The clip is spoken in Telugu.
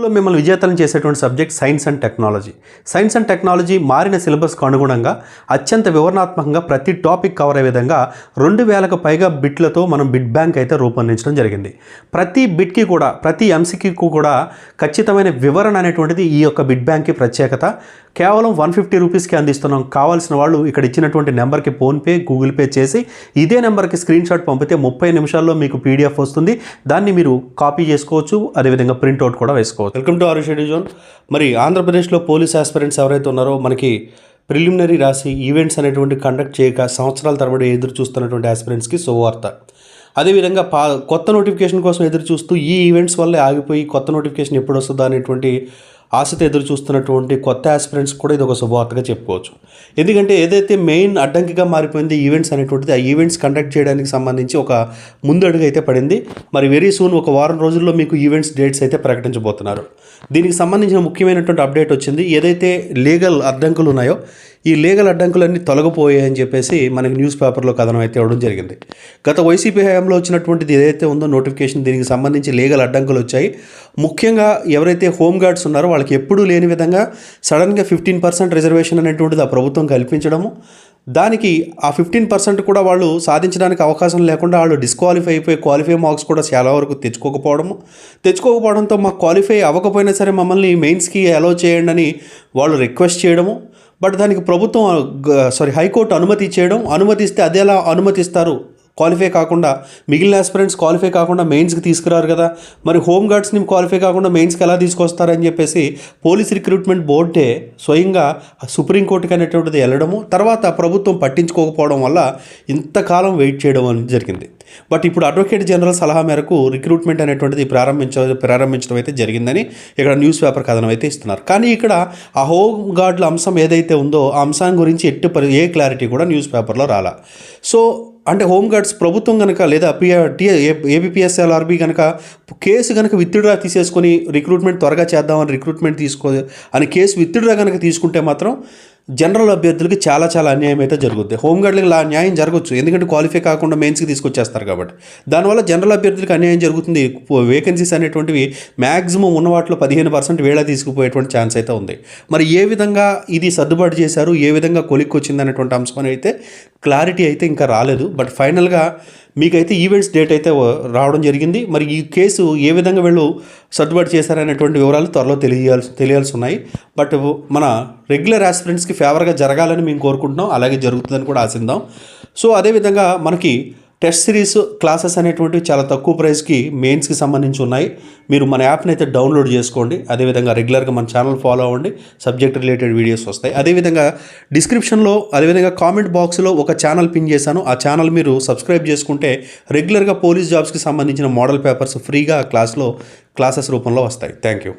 లో మిమ్మల్ని విజేతలను చేసేటువంటి subject science and technology. Science and technology మారిన సిలబస్కు అనుగుణంగా అత్యంత వివరణాత్మకంగా ప్రతి టాపిక్ కవర్ అయ్యే విధంగా రెండు వేలకు పైగా బిట్లతో మనం బిట్ బ్యాంక్ అయితే రూపొందించడం జరిగింది. ప్రతి బిట్కి కూడా ప్రతి అంశకి కూడా ఖచ్చితమైన వివరణ అనేటువంటిది ఈ యొక్క బిట్ బ్యాంక్కి ప్రత్యేకత. కేవలం వన్ ఫిఫ్టీ రూపీస్కి అందిస్తున్నాం. కావాల్సిన వాళ్ళు ఇక్కడ ఇచ్చినటువంటి నెంబర్కి ఫోన్పే గూగుల్ పే చేసి ఇదే నెంబర్కి స్క్రీన్ షాట్ పంపితే ముప్పై నిమిషాల్లో మీకు పీడిఎఫ్ వస్తుంది. దాన్ని మీరు కాపీ చేసుకోవచ్చు. అదేవిధంగా ప్రింట్అవుట్ కూడా వేసుకోవచ్చు. Welcome to our schedule zone. మరి ఆంధ్రప్రదేశ్లో పోలీస్ ఆస్పిరెంట్స్ ఎవరైతే ఉన్నారో మనకి ప్రిలిమినరీ రాసి ఈవెంట్స్ అనేటువంటి కండక్ట్ చేయక సంవత్సరాల తరబడి ఎదురు చూస్తున్నటువంటి ఆస్పిరెంట్స్కి శుభవార్త. అదేవిధంగా పా కొత్త నోటిఫికేషన్ కోసం ఎదురు చూస్తూ ఈ ఈవెంట్స్ వల్లే ఆగిపోయి కొత్త నోటిఫికేషన్ ఎప్పుడు వస్తుందా అనేటువంటి ఆశతో ఎదురు చూస్తున్నటువంటి కొత్త ఆస్పిరెంట్స్ కూడా ఇది ఒక శుభవార్తగా చెప్పుకోవచ్చు. ఎందుకంటే ఏదైతే మెయిన్ అడ్డంకిగా మారిపోయింది ఈవెంట్స్ అనేటువంటిది ఆ ఈవెంట్స్ కండక్ట్ చేయడానికి సంబంధించి ఒక ముందడుగు అయితే పడింది. మరి వెరీ సూన్ ఒక వారం రోజుల్లో మీకు ఈవెంట్స్ డేట్స్ అయితే ప్రకటించబోతున్నారు. దీనికి సంబంధించిన ముఖ్యమైనటువంటి అప్డేట్ వచ్చింది. ఏదైతే లీగల్ అడ్డంకులు ఉన్నాయో ఈ లీగల్ అడ్డంకులన్నీ తొలగిపోయాయని చెప్పేసి మనకి న్యూస్ పేపర్లో కథనం అయితే ఇవ్వడం జరిగింది. గత వైసీపీ హయాంలో వచ్చినటువంటిది ఏదైతే ఉందో నోటిఫికేషన్ దీనికి సంబంధించి లీగల్ అడ్డంకులు వచ్చాయి. ముఖ్యంగా ఎవరైతే హోమ్ గార్డ్స్ ఉన్నారో వాళ్ళకి ఎప్పుడూ లేని విధంగా సడన్గా ఫిఫ్టీన్ పర్సెంట్ రిజర్వేషన్ అనేటువంటిది ఆ ప్రభుత్వం కల్పించడము. దానికి ఆ ఫిఫ్టీన్ పర్సెంట్ కూడా వాళ్ళు సాధించడానికి అవకాశం లేకుండా వాళ్ళు డిస్క్వాలిఫై అయిపోయి క్వాలిఫై మార్క్స్ కూడా చాలా వరకు తెచ్చుకోకపోవడము. తెచ్చుకోకపోవడంతో మాకు క్వాలిఫై అవ్వకపోయినా సరే మమ్మల్ని మెయిన్స్కి అలో చేయండి అని వాళ్ళు రిక్వెస్ట్ చేయడము. బట్ దానికి ప్రభుత్వం సారీ హైకోర్టు అనుమతి ఇచ్చేయడం అనుమతిస్తే అదేలా ఎలా అనుమతిస్తారు? క్వాలిఫై కాకుండా మిగిలిన ఆస్పిరెంట్స్ క్వాలిఫై కాకుండా మెయిన్స్కి తీసుకురారు కదా. మరి హోమ్ గార్డ్స్ని క్వాలిఫై కాకుండా మెయిన్స్కి ఎలా తీసుకొస్తారని చెప్పేసి పోలీస్ రిక్రూట్మెంట్ బోర్డే స్వయంగా సుప్రీంకోర్టుకి అనేటువంటిది వెళ్ళడము తర్వాత ప్రభుత్వం పట్టించుకోకపోవడం వల్ల ఇంతకాలం వెయిట్ చేయడం అని జరిగింది. బట్ ఇప్పుడు అడ్వకేట్ జనరల్ సలహా మేరకు రిక్రూట్మెంట్ అనేటువంటిది ప్రారంభించ ప్రారంభించడం అయితే జరిగిందని ఇక్కడ న్యూస్ పేపర్ కథనం అయితే ఇస్తున్నారు. కానీ ఇక్కడ ఆ హోమ్ గార్డ్ల అంశం ఏదైతే ఉందో ఆ అంశం గురించి ఎట్టి పరి ఏ క్లారిటీ కూడా న్యూస్ పేపర్లో రాలా. సో అంటే హోమ్ గార్డ్స్ ప్రభుత్వం కనుక లేదా ఏబిపిఎస్ఎల్ఆర్బి కనుక కేసు కనుక విత్డ్రా తీసేసుకొని రిక్రూట్మెంట్ త్వరగా చేద్దామని రిక్రూట్మెంట్ తీసుకో అని కేసు విత్డ్రా కనుక తీసుకుంటే మాత్రం జనరల్ అభ్యర్థులకి చాలా చాలా అన్యాయం అయితే జరుగుద్ది. హోమ్ లా న్యాయం జరగచ్చు. ఎందుకంటే క్వాలిఫై కాకుండా మెయిన్స్కి తీసుకొచ్చేస్తారు కాబట్టి. దానివల్ల జనరల్ అభ్యర్థులకు అన్యాయం జరుగుతుంది. వేకెన్సీస్ అనేటువంటివి మ్యాక్సిమం ఉన్న వాటిలో పదిహేను పర్సెంట్ వేళ తీసుకుపోయేటువంటి ఛాన్స్ అయితే ఉంది. మరి ఏ విధంగా ఇది సర్దుబాటు చేశారు? ఏ విధంగా కొలిక్కి వచ్చింది అనేటువంటి అంశం అయితే క్లారిటీ అయితే ఇంకా రాలేదు. బట్ ఫైనల్గా మీకైతే ఈవెంట్స్ డేట్ అయితే రావడం జరిగింది. మరి ఈ కేసు ఏ విధంగా వీళ్ళు సర్దుబాటు చేశారనేటువంటి వివరాలు త్వరలో తెలియాల్సి తెలియాల్సి ఉన్నాయి బట్ మన రెగ్యులర్ ఆస్పిరెంట్స్కి ఫేవర్గా జరగాలని మేము కోరుకుంటున్నాం. అలాగే జరుగుతుందని కూడా ఆశిద్దాం సో అదేవిధంగా మనకి టెస్ట్ సిరీస్ క్లాసెస్ అనేటువంటివి చాలా తక్కువ ప్రైస్కి మెయిన్స్కి సంబంధించి ఉన్నాయి. మీరు మన యాప్ని అయితే డౌన్లోడ్ చేసుకోండి. అదేవిధంగా రెగ్యులర్గా మన ఛానల్ ఫాలో అవ్వండి. సబ్జెక్ట్ రిలేటెడ్ వీడియోస్ వస్తాయి. అదేవిధంగా డిస్క్రిప్షన్లో అదేవిధంగా కామెంట్ బాక్స్లో ఒక ఛానల్ పిన్ చేశాను. ఆ ఛానల్ మీరు సబ్స్క్రైబ్ చేసుకుంటే రెగ్యులర్గా పోలీస్ జాబ్స్కి సంబంధించిన మోడల్ పేపర్స్ ఫ్రీగా క్లాస్లో క్లాసెస్ రూపంలో వస్తాయి. Thank you